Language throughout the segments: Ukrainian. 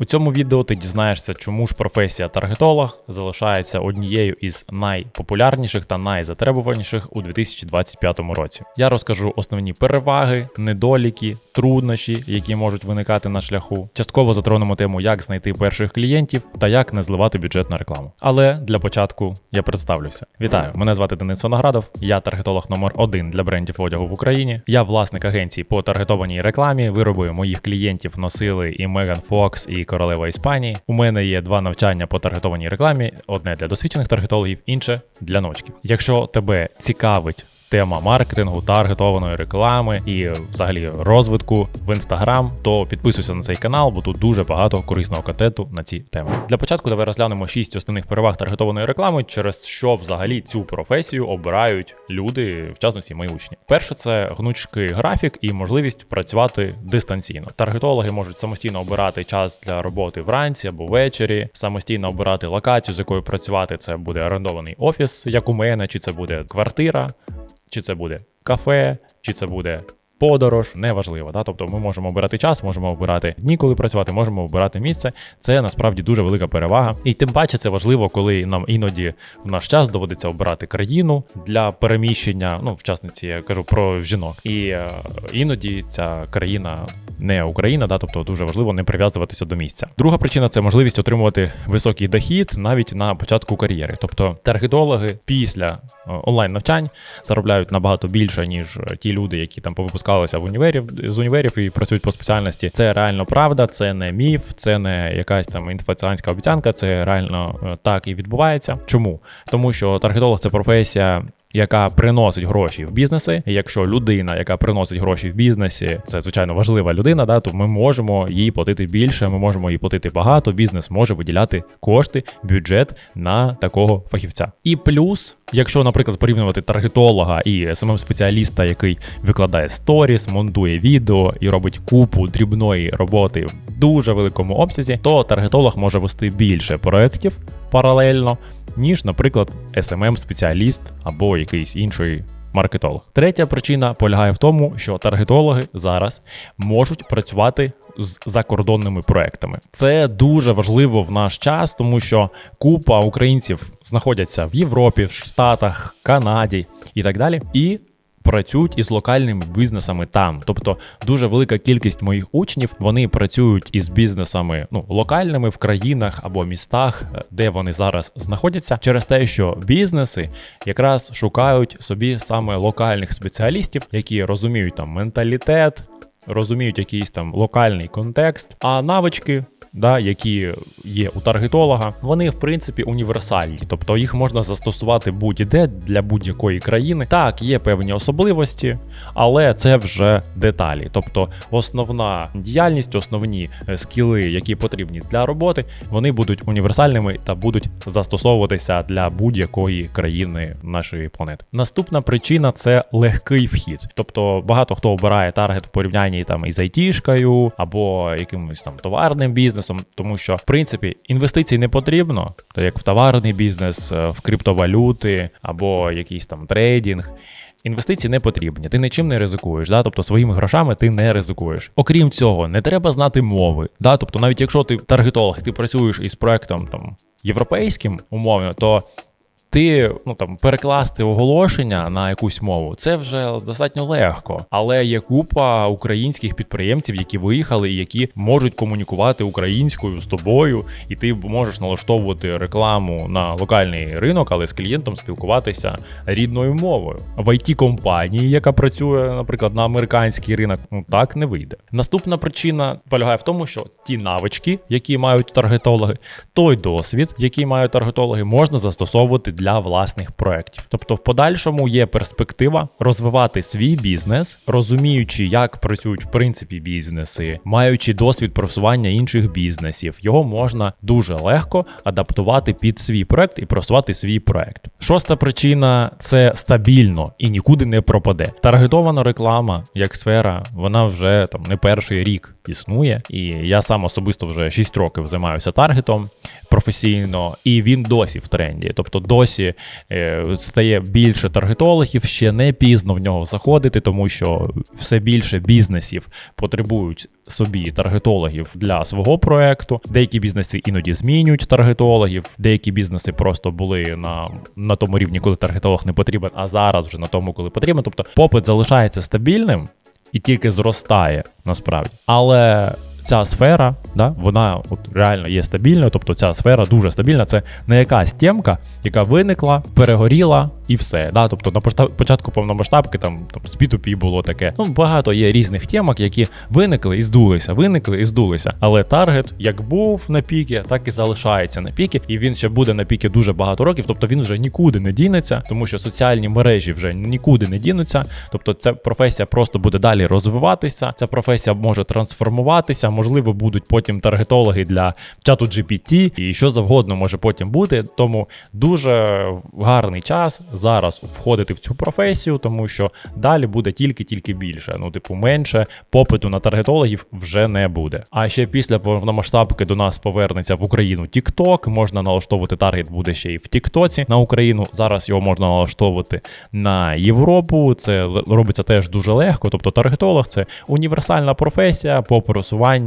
У цьому відео ти дізнаєшся, чому ж професія таргетолог залишається однією із найпопулярніших та найзатребуваніших у 2025 році. Я розкажу основні переваги, недоліки, труднощі, які можуть виникати на шляху. Частково затронемо тему, як знайти перших клієнтів та як не зливати бюджет на рекламу. Але для початку я представлюся. Вітаю! Мене звати Денис Виноградов, я таргетолог номер один для брендів одягу в Україні. Я власник агенції по таргетованій рекламі. Вироби моїх клієнтів носили і Меган Фокс, і королева Іспанії. У мене є два навчання по таргетованій рекламі: одне для досвідчених таргетологів, інше для новачків. Якщо тебе цікавить. Тема маркетингу, таргетованої реклами і взагалі розвитку в інстаграм, то підписуйся на цей канал, бо тут дуже багато корисного контенту на ці теми. Для початку давай розглянемо шість основних переваг таргетованої реклами, через що взагалі цю професію обирають люди, в частності мої учні. Перше, це гнучкий графік і можливість працювати дистанційно. Таргетологи можуть самостійно обирати час для роботи вранці або ввечері, самостійно обирати локацію, з якою працювати. Це буде орендований офіс, як у мене, чи це буде квартира чи це буде кафе, чи це буде подорож, неважливо. Да? Тобто ми можемо обирати час, можемо обирати дні, коли працювати, можемо обирати місце. Це насправді дуже велика перевага. І тим паче це важливо, коли нам іноді в наш час доводиться обирати країну для переміщення. Ну, в частниці я кажу про жінок. І е, іноді ця країна не Україна, да, тобто дуже важливо не прив'язуватися до місця. Друга причина це можливість отримувати високий дохід навіть на початку кар'єри. Тобто таргетологи після е, онлайн навчань заробляють набагато більше, ніж ті люди, які там повипускалися в універів з універів і працюють по спеціальності. Це реально правда, це не міф, це не якась там інфаціанська обіцянка. Це реально е, так і відбувається. Чому? Тому що таргетолог це професія яка приносить гроші в бізнеси. І якщо людина, яка приносить гроші в бізнесі, це звичайно важлива людина, да, то ми можемо їй платити більше, ми можемо їй платити багато. Бізнес може виділяти кошти, бюджет на такого фахівця. І плюс, якщо, наприклад, порівнювати таргетолога і самим спеціаліста, який викладає сторіс, монтує відео і робить купу дрібної роботи в дуже великому обсязі, то таргетолог може вести більше проєктів паралельно ніж, наприклад, smm спеціаліст або якийсь інший маркетолог. Третя причина полягає в тому, що таргетологи зараз можуть працювати з закордонними проектами. Це дуже важливо в наш час, тому що купа українців знаходяться в Європі, в Штатах, Канаді і так далі. І працюють із локальними бізнесами там. Тобто дуже велика кількість моїх учнів вони працюють із бізнесами ну локальними в країнах або містах, е, де вони зараз знаходяться, через те, що бізнеси якраз шукають собі саме локальних спеціалістів, які розуміють там менталітет. Розуміють якийсь там локальний контекст, а навички да, які є у таргетолога, вони в принципі універсальні, тобто їх можна застосувати будь-де для будь-якої країни. Так, є певні особливості, але це вже деталі. Тобто, основна діяльність, основні е, скіли, які потрібні для роботи, вони будуть універсальними та будуть застосовуватися для будь-якої країни нашої планети. Наступна причина це легкий вхід. Тобто багато хто обирає таргет в порівнянні там із айтішкою або якимось там товарним бізнесом бізнесом, тому що в принципі інвестицій не потрібно, то як в товарний бізнес, е, в криптовалюти або якийсь там трейдинг. Інвестиції не потрібні, ти нічим не ризикуєш, да? тобто своїми грошами ти не ризикуєш. Окрім цього, не треба знати мови. Да? Тобто, навіть якщо ти таргетолог, ти працюєш із проектом там європейським умовно, то ти ну там перекласти оголошення на якусь мову, це вже достатньо легко. Але є купа українських підприємців, які виїхали і які можуть комунікувати українською з тобою, і ти можеш налаштовувати рекламу на локальний ринок, але з клієнтом спілкуватися рідною мовою. В it компанії, яка працює, наприклад, на американський ринок, ну так не вийде. Наступна причина полягає в тому, що ті навички, які мають таргетологи, той досвід, який мають таргетологи, можна застосовувати для власних проєктів. Тобто, в подальшому є перспектива розвивати свій бізнес, розуміючи, як працюють в принципі бізнеси, маючи досвід просування інших бізнесів, його можна дуже легко адаптувати під свій проект і просувати свій проект. Шоста причина це стабільно і нікуди не пропаде. Таргетована реклама як сфера, вона вже там не перший рік існує, і я сам особисто вже 6 років займаюся таргетом професійно, і він досі в тренді. Тобто досі е, стає більше таргетологів, ще не пізно в нього заходити, тому що все більше бізнесів потребують собі таргетологів для свого проекту. Деякі бізнеси іноді змінюють таргетологів, деякі бізнеси просто були на, на тому рівні, коли таргетолог не потрібен, а зараз вже на тому, коли потрібен. Тобто попит залишається стабільним і тільки зростає насправді. Але ця сфера, да, вона от реально є стабільною, тобто ця сфера дуже стабільна. Це не якась темка, яка виникла, перегоріла і все. Да? Тобто на початку повномасштабки там, там з P2P було таке. Ну, багато є різних темок, які виникли і здулися, виникли і здулися. Але таргет як був на піки, так і залишається на піки, і він ще буде на піки дуже багато років. Тобто він вже нікуди не дінеться, тому що соціальні мережі вже нікуди не дінуться. Тобто, ця професія просто буде далі розвиватися. Ця професія може трансформуватися. Можливо, будуть потім таргетологи для чату GPT і що завгодно може потім бути. Тому дуже гарний час зараз входити в цю професію, тому що далі буде тільки-тільки більше. Ну, типу, менше попиту на таргетологів вже не буде. А ще після повномасштабки до нас повернеться в Україну TikTok, Можна налаштовувати таргет буде ще і в Тіктоці на Україну. Зараз його можна налаштовувати на Європу. Це робиться теж дуже легко. Тобто, таргетолог це універсальна професія по просуванню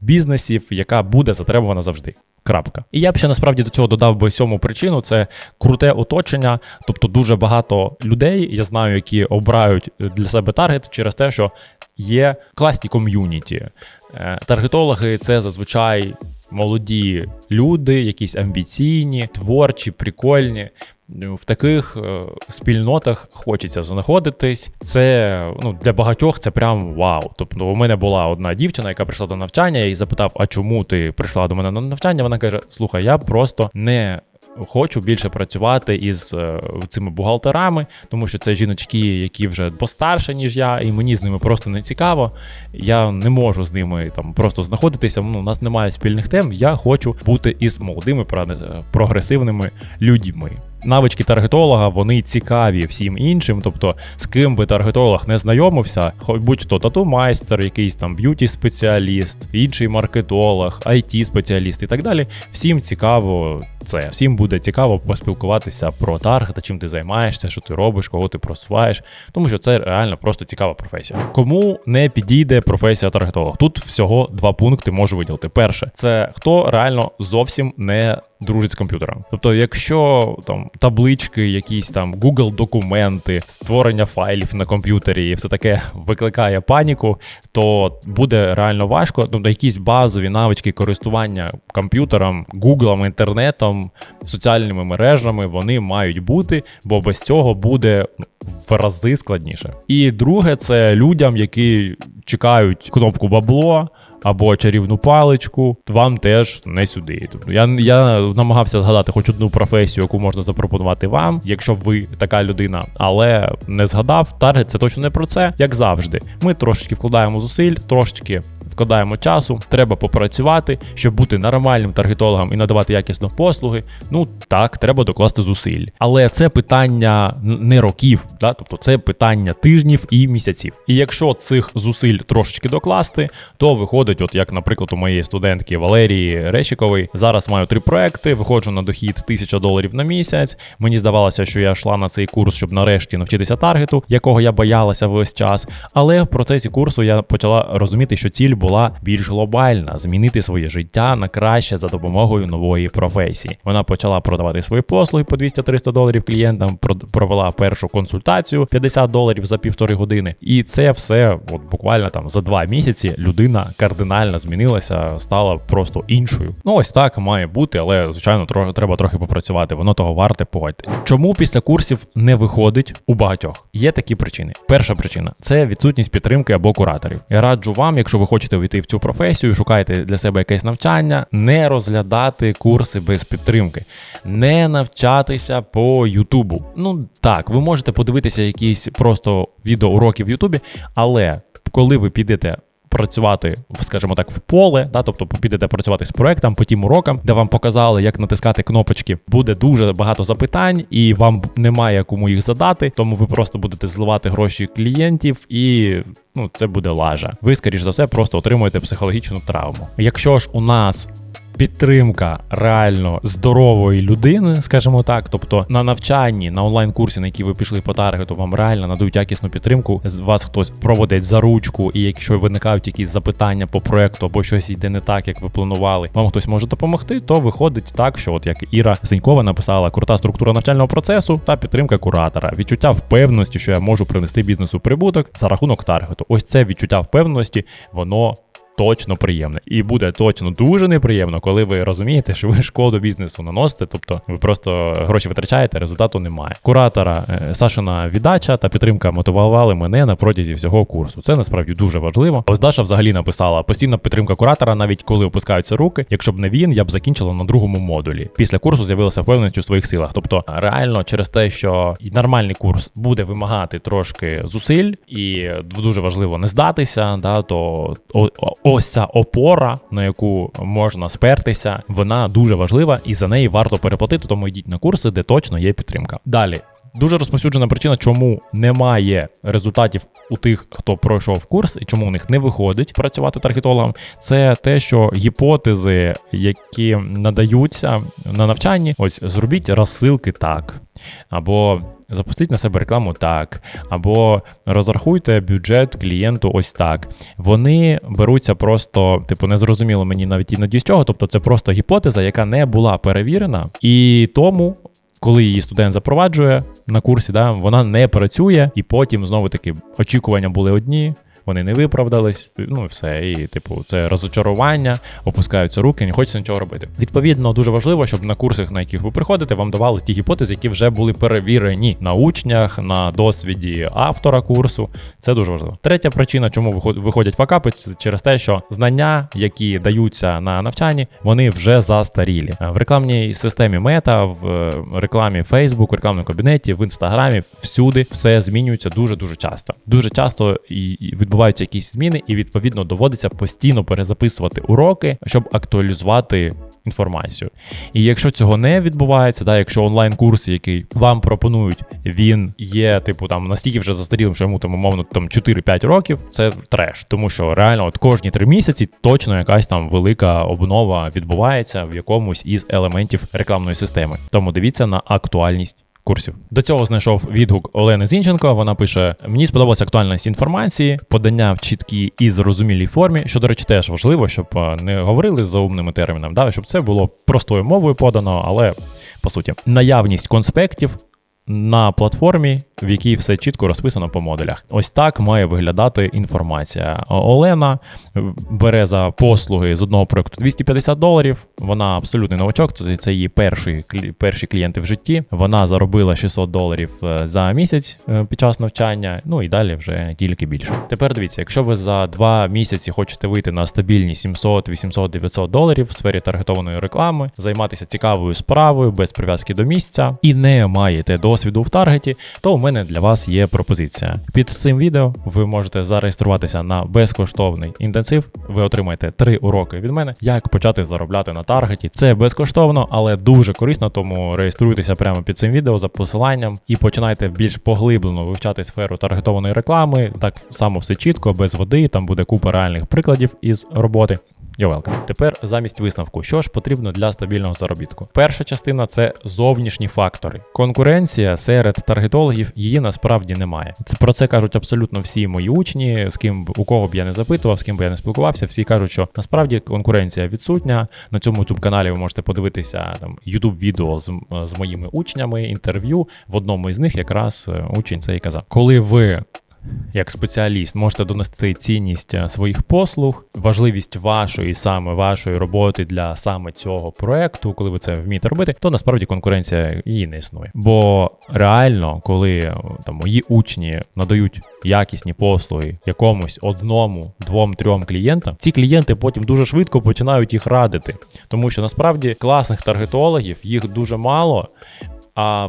бізнесів, яка буде затребувана завжди. Крапка. І я б ще насправді до цього додав би сьому причину: це круте оточення. Тобто дуже багато людей, я знаю, які обирають для себе таргет через те, що є класні ком'юніті. Е, Таргетологи це зазвичай молоді люди, якісь амбіційні, творчі, прикольні. В таких е, спільнотах хочеться знаходитись. Це ну для багатьох це прям вау. Тобто, у мене була одна дівчина, яка прийшла до навчання, я її запитав: а чому ти прийшла до мене на навчання? Вона каже: Слухай, я просто не. Хочу більше працювати із е, цими бухгалтерами, тому що це жіночки, які вже постарше, ніж я, і мені з ними просто не цікаво. Я не можу з ними там просто знаходитися. Ну, у нас немає спільних тем. Я хочу бути із молодими пра- прогресивними людьми. Навички таргетолога вони цікаві всім іншим. Тобто, з ким би таргетолог не знайомився, хоч будь-то тату-майстер, якийсь там б'юті-спеціаліст, інший маркетолог, it спеціаліст і так далі. Всім цікаво це. Всім буде цікаво поспілкуватися про таргет, чим ти займаєшся, що ти робиш, кого ти просуваєш, тому що це реально просто цікава професія. Кому не підійде професія таргетолог? Тут всього два пункти можу виділити. Перше, це хто реально зовсім не дружить з комп'ютером. Тобто, якщо там таблички, якісь там Google документи, створення файлів на комп'ютері і все таке викликає паніку, то буде реально важко. Тобто, якісь базові навички користування комп'ютером, Гуглом, інтернетом, соціальними мережами вони мають бути, бо без цього буде в рази складніше. І друге, це людям, які чекають кнопку бабло або чарівну паличку, вам теж не сюди. Тобто я, я намагався згадати хоч одну професію, яку можна запропонувати вам, якщо ви така людина, але не згадав. Таргет це точно не про це, як завжди. Ми трошечки вкладаємо зусиль, трошечки вкладаємо часу. Треба попрацювати, щоб бути нормальним таргетологом і надавати якісно послуги. Ну так, треба докласти зусиль. Але це питання не років, да? тобто це питання тижнів і місяців. І якщо цих зусиль трошечки докласти, то виходить, от як, наприклад, у моєї студентки Валерії Рещикової, зараз маю три проекти, виходжу на дохід 1000 доларів на місяць. Мені здавалося, що я йшла на цей курс, щоб нарешті навчитися таргету, якого я боялася весь час. Але в процесі курсу я почала розуміти, що ціль була більш глобальна змінити своє життя на краще за допомогою нової професії. Вона почала продавати свої послуги по 200-300 доларів клієнтам, провела першу консультацію 50 доларів за півтори години. І це все, от буквально там за два місяці, людина кардинально змінилася, стала просто іншою. Ну ось так має бути, але звичайно, трохи треба трохи попрацювати. Воно того варте, погодьтесь. Чому після курсів не виходить у багатьох? Є такі причини. Перша причина це відсутність підтримки або кураторів. Я раджу вам, якщо ви хочете війти в цю професію, шукаєте для себе якесь навчання, не розглядати курси без підтримки, не навчатися по Ютубу. Ну так, ви можете подивитися якісь просто відеоуроки в Ютубі, але коли ви підете працювати, скажімо так, в поле, да, тобто підете працювати з проектом по тим урокам, де вам показали, як натискати кнопочки. Буде дуже багато запитань, і вам немає кому їх задати, тому ви просто будете зливати гроші клієнтів, і ну це буде лажа. Ви, скоріш за все, просто отримуєте психологічну травму. Якщо ж у нас підтримка реально здорової людини, скажімо так. Тобто на навчанні, на онлайн-курсі, на який ви пішли по таргету, вам реально надають якісну підтримку. З вас хтось проводить за ручку, і якщо виникають якісь запитання по проекту або щось йде не так, як ви планували, вам хтось може допомогти, то виходить так, що от як Іра Сенькова написала крута структура навчального процесу та підтримка куратора, відчуття впевненості, що я можу принести бізнесу прибуток за рахунок таргету. Ось це відчуття впевненості, воно. Точно приємне, і буде точно дуже неприємно, коли ви розумієте, що ви шкоду бізнесу наносите, тобто ви просто гроші витрачаєте, результату немає. Куратора е, Сашина віддача та підтримка мотивували мене на протязі всього курсу. Це насправді дуже важливо. Ось Даша взагалі написала постійна підтримка куратора, навіть коли опускаються руки. Якщо б не він, я б закінчила на другому модулі. Після курсу з'явилася впевненість у своїх силах. Тобто, реально, через те, що нормальний курс буде вимагати трошки зусиль, і дуже важливо не здатися, да, то ось ця опора, на яку можна спертися, вона дуже важлива і за неї варто переплатити. Тому йдіть на курси, де точно є підтримка. Далі. Дуже розповсюджена причина, чому немає результатів у тих, хто пройшов курс, і чому у них не виходить працювати таргетологом, це те, що гіпотези, які надаються на навчанні, ось зробіть розсилки так, або запустіть на себе рекламу так, або розрахуйте бюджет клієнту ось так. Вони беруться просто, типу, незрозуміло мені навіть іноді з чого. Тобто, це просто гіпотеза, яка не була перевірена, і тому. Коли її студент запроваджує на курсі, да, вона не працює, і потім знову таки очікування були одні, вони не виправдались. Ну і все. І, типу, це розочарування, опускаються руки, не хочеться нічого робити. Відповідно, дуже важливо, щоб на курсах, на яких ви приходите, вам давали ті гіпотези, які вже були перевірені на учнях, на досвіді автора курсу. Це дуже важливо. Третя причина, чому виход- виходять факапи, це через те, що знання, які даються на навчанні, вони вже застарілі. В рекламній системі Мета, в е, рекламі Facebook, в рекламному кабінеті, в інстаграмі, всюди все змінюється дуже дуже часто. Дуже часто і і відбуваються якісь зміни, і відповідно доводиться постійно перезаписувати уроки, щоб актуалізувати. Інформацію. І якщо цього не відбувається, да, якщо онлайн-курс, який вам пропонують, він є, типу, там настільки вже застарілим, що йому там умовно там 4-5 років, це треш. Тому що реально от кожні 3 місяці точно якась там велика обнова відбувається в якомусь із елементів рекламної системи. Тому дивіться на актуальність. Курсів до цього знайшов відгук Олени Зінченко. Вона пише: Мені сподобалася актуальність інформації, подання в чіткій і зрозумілій формі, що, до речі, теж важливо, щоб е, не говорили за умними термінами, да, щоб це було простою мовою подано, але по суті, наявність конспектів на платформі, в якій все чітко розписано по модулях. Ось так має виглядати інформація. Олена е, бере за послуги з одного проекту 250 доларів. Вона абсолютний новачок. Це, це її перші, перші клієнти в житті. Вона заробила 600 доларів е, за місяць е, під час навчання. Ну і далі вже тільки більше. Тепер дивіться, якщо ви за два місяці хочете вийти на стабільні 700, 800, 900 доларів в сфері таргетованої реклами, займатися цікавою справою без прив'язки до місця і не маєте досвіду в таргеті, то у мене для вас є пропозиція. Під цим відео ви можете зареєструватися на безкоштовний інтенсив. Ви отримаєте три уроки від мене, як почати заробляти на таргеті. Це безкоштовно, але дуже корисно, тому реєструйтеся прямо під цим відео за посиланням і починайте більш поглиблено вивчати сферу таргетованої реклами. Так само все чітко, без води. Там буде купа реальних прикладів із роботи. You're welcome. Тепер замість висновку, що ж потрібно для стабільного заробітку. Перша частина це зовнішні фактори. Конкуренція серед таргетологів її насправді немає. Це про це кажуть абсолютно всі мої учні, з ким у кого б я не запитував, з ким би я не спілкувався. Всі кажуть, що насправді конкуренція відсутня. На цьому youtube каналі ви можете подивитися там youtube відео з, з моїми учнями, інтерв'ю. В одному із них якраз е, учень це і казав. Коли ви як спеціаліст можете донести цінність е, своїх послуг, важливість вашої саме вашої роботи для саме цього проекту, коли ви це вмієте робити, то насправді конкуренція її не існує. Бо реально, коли е, там мої учні надають якісні послуги якомусь одному, двом, трьом клієнтам, ці клієнти потім дуже швидко починають їх радити, тому що насправді класних таргетологів їх дуже мало. А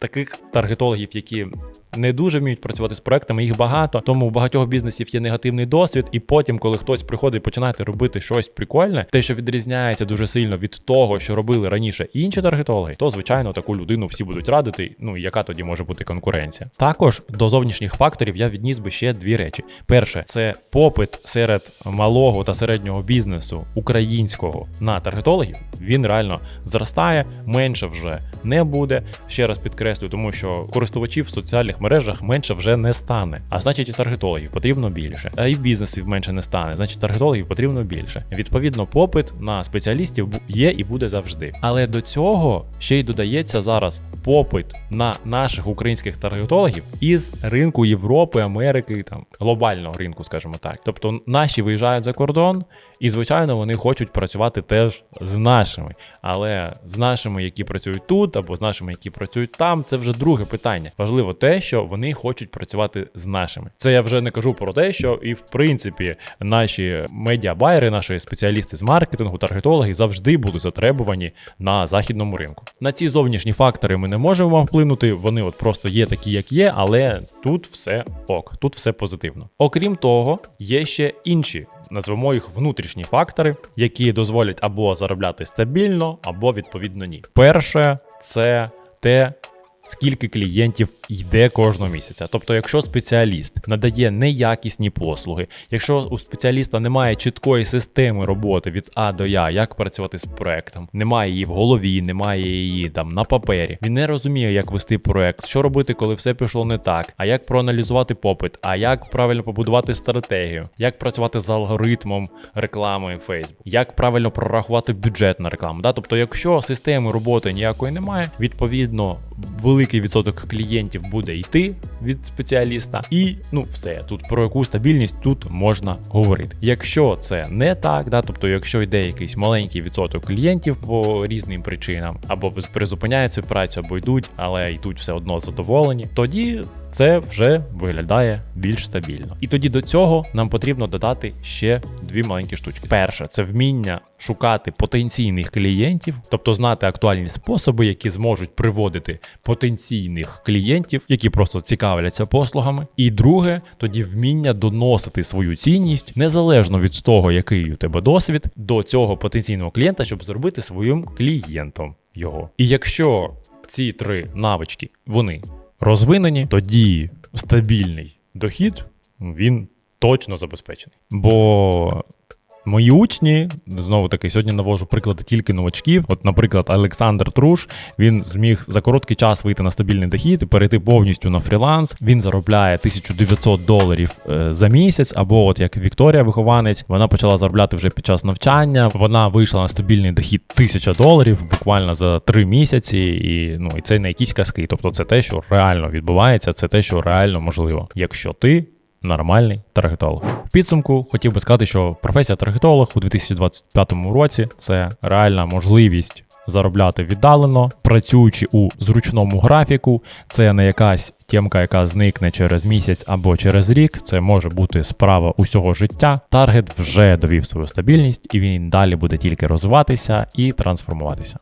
таких таргетологів, які не дуже вміють працювати з проектами, їх багато. Тому у багатьох бізнесів є негативний досвід, і потім, коли хтось приходить і починає робити щось прикольне, те, що відрізняється дуже сильно від того, що робили раніше інші таргетологи, то звичайно таку людину всі будуть радити. Ну яка тоді може бути конкуренція? Також до зовнішніх факторів я відніс би ще дві речі: перше, це попит серед малого та середнього бізнесу українського на таргетологів. Він реально зростає, менше вже не буде. Ще раз підкреслю, тому що користувачів соціальних мережах менше вже не стане. А значить, і таргетологів потрібно більше. А і бізнесів менше не стане. Значить, таргетологів потрібно більше. Відповідно, попит на спеціалістів є і буде завжди. Але до цього ще й додається зараз попит на наших українських таргетологів із ринку Європи, Америки, там глобального ринку, скажімо так. Тобто наші виїжджають за кордон, і звичайно вони хочуть працювати теж з нашими. Але з нашими, які працюють тут, або з нашими, які працюють там, це вже друге питання. Важливо те, що вони хочуть працювати з нашими. Це я вже не кажу про те, що і в принципі наші медіабайери, наші спеціалісти з маркетингу, таргетологи завжди будуть затребувані на західному ринку. На ці зовнішні фактори ми не можемо вплинути. Вони от просто є такі, як є, але тут все ок, тут все позитивно. Окрім того, є ще інші, назвемо їх внутрішні фактори, які дозволять або заробляти стабільно, або відповідно ні. Перше, це те. Скільки клієнтів йде кожного місяця. Тобто, якщо спеціаліст надає неякісні послуги, якщо у спеціаліста немає чіткої системи роботи від А до Я, як працювати з проектом, немає її в голові, немає її там на папері. Він не розуміє, як вести проект, що робити, коли все пішло не так, а як проаналізувати попит, а як правильно побудувати стратегію, як працювати з алгоритмом реклами Facebook, як правильно прорахувати бюджет на рекламу. Да? Тобто, якщо системи роботи ніякої немає, відповідно великий відсоток клієнтів буде йти від спеціаліста, і ну все тут про яку стабільність тут можна говорити. Якщо це не так, да, тобто, якщо йде якийсь маленький відсоток клієнтів по різним причинам, або призупиняють цю працю, або йдуть, але йдуть все одно задоволені, тоді це вже виглядає більш стабільно. І тоді до цього нам потрібно додати ще дві маленькі штучки. Перше, це вміння шукати потенційних клієнтів, тобто знати актуальні способи, які зможуть приводити потенційних клієнтів, які просто цікавляться послугами. І друге, тоді вміння доносити свою цінність незалежно від того, який у тебе досвід, до цього потенційного клієнта, щоб зробити своїм клієнтом його. І якщо ці три навички вони розвинені, тоді стабільний дохід він точно забезпечений. Бо мої учні, знову таки, сьогодні навожу приклади тільки новачків. От, наприклад, Олександр Труш він зміг за короткий час вийти на стабільний дохід і перейти повністю на фріланс. Він заробляє 1900 доларів е, за місяць. Або, от як Вікторія, вихованець, вона почала заробляти вже під час навчання. Вона вийшла на стабільний дохід 1000 доларів буквально за 3 місяці. І ну і це не якісь казки. Тобто, це те, що реально відбувається, це те, що реально можливо, якщо ти нормальний таргетолог. В підсумку хотів би сказати, що професія таргетолог у 2025 році це реальна можливість заробляти віддалено, працюючи у зручному графіку. Це не якась тємка, яка зникне через місяць або через рік. Це може бути справа усього життя. Таргет вже довів свою стабільність, і він далі буде тільки розвиватися і трансформуватися.